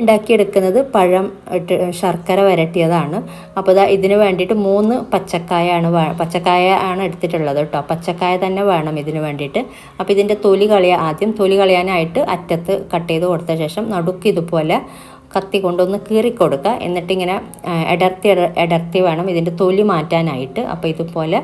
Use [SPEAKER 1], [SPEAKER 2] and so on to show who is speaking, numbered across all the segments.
[SPEAKER 1] ഉണ്ടാക്കിയെടുക്കുന്നത് പഴം ഇട്ട് ശർക്കര വരട്ടിയതാണ്. അപ്പോൾ ഇതാ ഇതിന് വേണ്ടിയിട്ട് മൂന്ന് പച്ചക്കായാണ് പച്ചക്കായ ആണ് എടുത്തിട്ടുള്ളത് കേട്ടോ. പച്ചക്കായ തന്നെ വേണം ഇതിന് വേണ്ടിയിട്ട്. അപ്പോൾ ഇതിന്റെ തൊലി കളിയാ ആദ്യം തൊലി കളയാനായിട്ട് അറ്റത്ത് കട്ട് ചെയ്ത് കൊടുത്ത ശേഷം നടുക്ക് ഇതുപോലെ കത്തി കൊണ്ടൊന്ന് കീറിക്കൊടുക്കുക എന്നിട്ടിങ്ങനെ ആ, എടർത്തി എട- എടർത്തി വേണം ഇതിന്റെ തൊലി മാറ്റാനായിട്ട്. അപ്പോൾ ഇതുപോലെ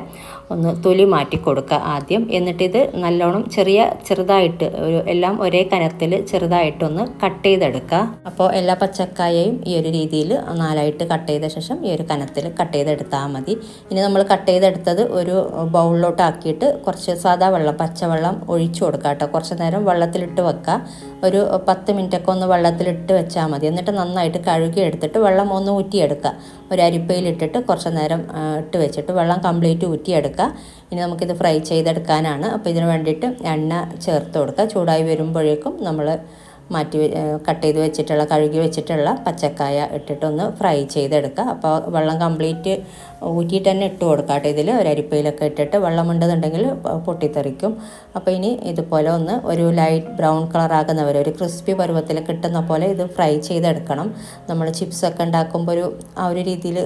[SPEAKER 1] ഒന്ന് തൊലി മാറ്റി കൊടുക്കുക ആദ്യം. എന്നിട്ടിത് നല്ലോണം ചെറിയ ചെറുതായിട്ട് ഒരു എല്ലാം ഒരേ കനത്തിൽ ചെറുതായിട്ടൊന്ന് കട്ട് ചെയ്തെടുക്കുക. അപ്പോൾ എല്ലാ പച്ചക്കായയും ഈ ഒരു രീതിയിൽ നാലായിട്ട് കട്ട് ചെയ്ത ശേഷം ഈ ഒരു കനത്തിൽ കട്ട് ചെയ്തെടുത്താൽ മതി. ഇനി നമ്മൾ കട്ട് ചെയ്തെടുത്തത് ഒരു ബൗളിലോട്ടാക്കിയിട്ട് കുറച്ച് സാധാ വെള്ളം പച്ചവെള്ളം ഒഴിച്ചു കൊടുക്കുക കേട്ടോ. കുറച്ച് നേരം വെള്ളത്തിലിട്ട് വെക്കുക. ഒരു പത്ത് മിനിറ്റൊക്കെ ഒന്ന് വെള്ളത്തിലിട്ട് വെച്ചാൽ മതി. എന്നിട്ട് നന്നായിട്ട് കഴുകി എടുത്തിട്ട് വെള്ളം ഒന്ന് ഊറ്റിയെടുക്കുക. ഒരു അരിപ്പയിലിട്ടിട്ട് കുറച്ച് നേരം ഇട്ട് വെച്ചിട്ട് വെള്ളം കംപ്ലീറ്റ് ഊറ്റിയെടുക്കുക. ഇനി നമുക്കിത് ഫ്രൈ ചെയ്തെടുക്കാനാണ്. അപ്പോൾ ഇതിന് വേണ്ടിയിട്ട് എണ്ണ ചേർത്ത് കൊടുക്കുക. ചൂടായി വരുമ്പോഴേക്കും നമ്മൾ മാറ്റി കട്ട് ചെയ്ത് വെച്ചിട്ടുള്ള കഴുകി വെച്ചിട്ടുള്ള പച്ചക്കായ ഇട്ടിട്ടൊന്ന് ഫ്രൈ ചെയ്തെടുക്കുക അപ്പോൾ വെള്ളം കംപ്ലീറ്റ് ഊറ്റിയിട്ട് തന്നെ ഇട്ട് കൊടുക്കുക കേട്ടോ. ഇതിൽ ഒരു അരിപ്പയിലൊക്കെ ഇട്ടിട്ട് വെള്ളം ഉണ്ടെന്നുണ്ടെങ്കിൽ പ- പൊട്ടിത്തെറിക്കും. അപ്പോൾ ഇനി ഇതുപോലെ ഒന്ന് ഒരു ലൈറ്റ് ബ്രൗൺ കളർ ആകുന്നവരെ ഒരു ക്രിസ്പി പരുവത്തിൽ കിട്ടുന്ന പോലെ ഇത് ഫ്രൈ ചെയ്തെടുക്കണം. നമ്മൾ ചിപ്സൊക്കെ ഉണ്ടാക്കുമ്പോൾ ഒരു ആ ഒരു രീതിയിൽ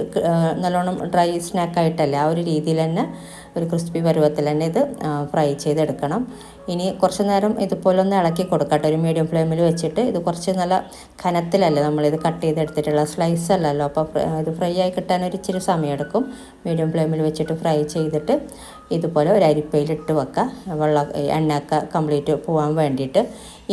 [SPEAKER 1] നല്ലോണം ഡ്രൈ സ്നാക്കായിട്ടല്ല ആ ഒരു രീതിയിൽ തന്നെ ഒരു ക്രിസ്പി പരുവത്തിൽ തന്നെ ഇത് ഫ്രൈ ചെയ്തെടുക്കണം. ഇനി കുറച്ച് നേരം ഇതുപോലെ ഒന്ന് ഇളക്കി കൊടുക്കട്ടെ. ഒരു മീഡിയം ഫ്ലെയിമിൽ വെച്ചിട്ട് ഇത് കുറച്ച് നല്ല കനത്തിലല്ലേ നമ്മളിത് കട്ട് ചെയ്തെടുത്തിട്ടുള്ള സ്ലൈസ് അല്ലല്ലോ. അപ്പോൾ ഇത് ഫ്രൈ ആയി കിട്ടാൻ ഒരു ഇച്ചിരി സമയമെടുക്കും. മീഡിയം ഫ്ലെയിമിൽ വെച്ചിട്ട് ഫ്രൈ ചെയ്തിട്ട് ഇതുപോലെ ഒരു അരിപ്പയിലിട്ട് വെക്കുക. വെള്ള എണ്ണയൊക്കെ കംപ്ലീറ്റ് പോകാൻ വേണ്ടിയിട്ട്.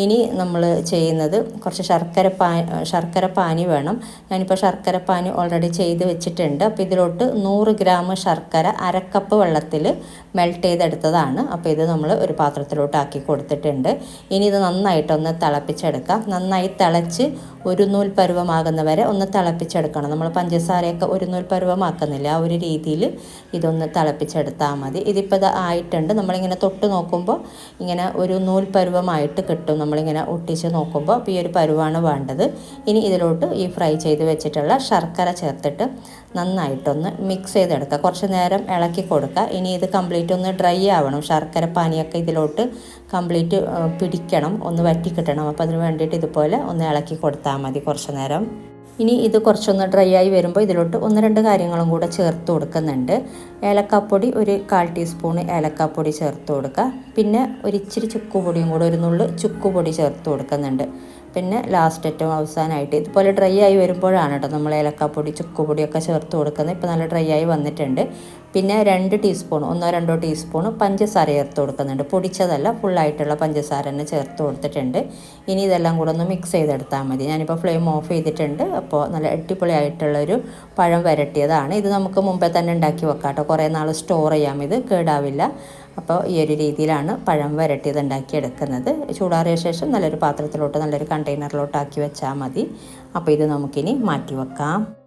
[SPEAKER 1] ഇനി നമ്മൾ ചെയ്യുന്നത് കുറച്ച് ശർക്കര പാ ശർക്കര പാനി വേണം. ഞാനിപ്പോൾ ശർക്കര പാനി ഓൾറെഡി ചെയ്ത് വെച്ചിട്ടുണ്ട്. അപ്പോൾ ഇതിലോട്ട് നൂറ് ഗ്രാം ശർക്കര അരക്കപ്പ് വെള്ളത്തിൽ മെൽറ്റ് ചെയ്തെടുത്തതാണ്. അപ്പോൾ ഇത് നമ്മൾ ഒരു പാത്രത്തിലോട്ട് ആക്കി കൊടുത്തിട്ടുണ്ട്. ഇനി ഇത് നന്നായിട്ടൊന്ന് തിളപ്പിച്ചെടുക്കാം. നന്നായി തിളച്ച് ഒരു നൂൽ പരുവമാകുന്ന വരെ ഒന്ന് തിളപ്പിച്ചെടുക്കണം. നമ്മൾ പഞ്ചസാരയൊക്കെ ഒരു നൂൽ പരുവമാക്കുന്നില്ല. ആ ഒരു രീതിയിൽ ഇതൊന്ന് തിളപ്പിച്ചെടുത്താൽ മതി. ഇതിപ്പോൾ ഇത് ആയിട്ടുണ്ട്. നമ്മളിങ്ങനെ തൊട്ട് നോക്കുമ്പോൾ ഇങ്ങനെ ഒരു നൂൽ പരുവമായിട്ട് കിട്ടും. നമ്മളിങ്ങനെ ഒട്ടിച്ച് നോക്കുമ്പോൾ അപ്പോൾ ഈ ഒരു പരുവാണ് വേണ്ടത്. ഇനി ഇതിലോട്ട് ഈ ഫ്രൈ ചെയ്ത് വെച്ചിട്ടുള്ള ശർക്കര ചേർത്തിട്ട് നന്നായിട്ടൊന്ന് മിക്സ് ചെയ്തെടുക്കുക. കുറച്ച് നേരം ഇളക്കി കൊടുക്കുക. ഇനി ഇത് കംപ്ലീറ്റ് ഒന്ന് ഡ്രൈ ആവണം. ശർക്കര പാനിയൊക്കെ ഇതിലോട്ട് കംപ്ലീറ്റ് പിടിക്കണം. ഒന്ന് വറ്റി കിട്ടണം അപ്പോൾ അതിന് വേണ്ടിയിട്ട് ഇതുപോലെ ഒന്ന് ഇളക്കി കൊടുത്താൽ മതി കുറച്ച് നേരം. ഇനി ഇത് കുറച്ചൊന്ന് ഡ്രൈ ആയി വരുമ്പോൾ ഇതിലോട്ട് ഒന്ന് രണ്ട് കാര്യങ്ങളും കൂടെ ചേർത്ത് കൊടുക്കുന്നുണ്ട്. ഏലക്കാപ്പൊടി ഒരു കാൽ ടീസ്പൂൺ ഏലക്കാപ്പൊടി ചേർത്ത് കൊടുക്കുക. പിന്നെ ഒരു ഇച്ചിരി ചുക്കുപൊടിയും കൂടെ ഒരു നുള്ളു ചുക്കുപൊടി ചേർത്ത് കൊടുക്കുന്നുണ്ട്. പിന്നെ ലാസ്റ്റ് ഏറ്റവും അവസാനമായിട്ട് ഇതുപോലെ ഡ്രൈ ആയി വരുമ്പോഴാണ് കേട്ടോ നമ്മൾ ഏലക്കാപ്പൊടി ചുക്കുപൊടിയൊക്കെ ചേർത്ത് കൊടുക്കുന്നത്. ഇപ്പോൾ നല്ല ഡ്രൈ ആയി വന്നിട്ടുണ്ട്. പിന്നെ രണ്ട് ടീസ്പൂൺ ഒന്നോ രണ്ടോ ടീസ്പൂൺ പഞ്ചസാര ചേർത്ത് കൊടുക്കുന്നുണ്ട്. പൊടിച്ചതല്ല ഫുള്ളായിട്ടുള്ള പഞ്ചസാര തന്നെ ചേർത്ത് കൊടുത്തിട്ടുണ്ട്. ഇനി ഇതെല്ലാം കൂടെ ഒന്ന് മിക്സ് ചെയ്തെടുത്താൽ മതി. ഞാനിപ്പോൾ ഫ്ലെയിം ഓഫ് ചെയ്തിട്ടുണ്ട്. അപ്പോൾ നല്ല അടിപൊളിയായിട്ടുള്ളൊരു പഴം വരട്ടിയതാണ്. ഇത് നമുക്ക് മുമ്പേ തന്നെ ഉണ്ടാക്കി വെക്കാം കേട്ടോ കുറേ നാൾ സ്റ്റോർ ചെയ്യാം. ഇത് കേടാവില്ല. അപ്പോൾ ഈ ഒരു രീതിയിലാണ് പഴം വരട്ടിയത് ഉണ്ടാക്കിയെടുക്കുന്നത്. ചൂടാറിയ ശേഷം നല്ലൊരു പാത്രത്തിലോട്ട് നല്ലൊരു കണ്ടെയ്നറിലോട്ട് ആക്കി വെച്ചാൽ മതി. അപ്പോൾ ഇത് നമുക്കിനി മാറ്റി വെക്കാം.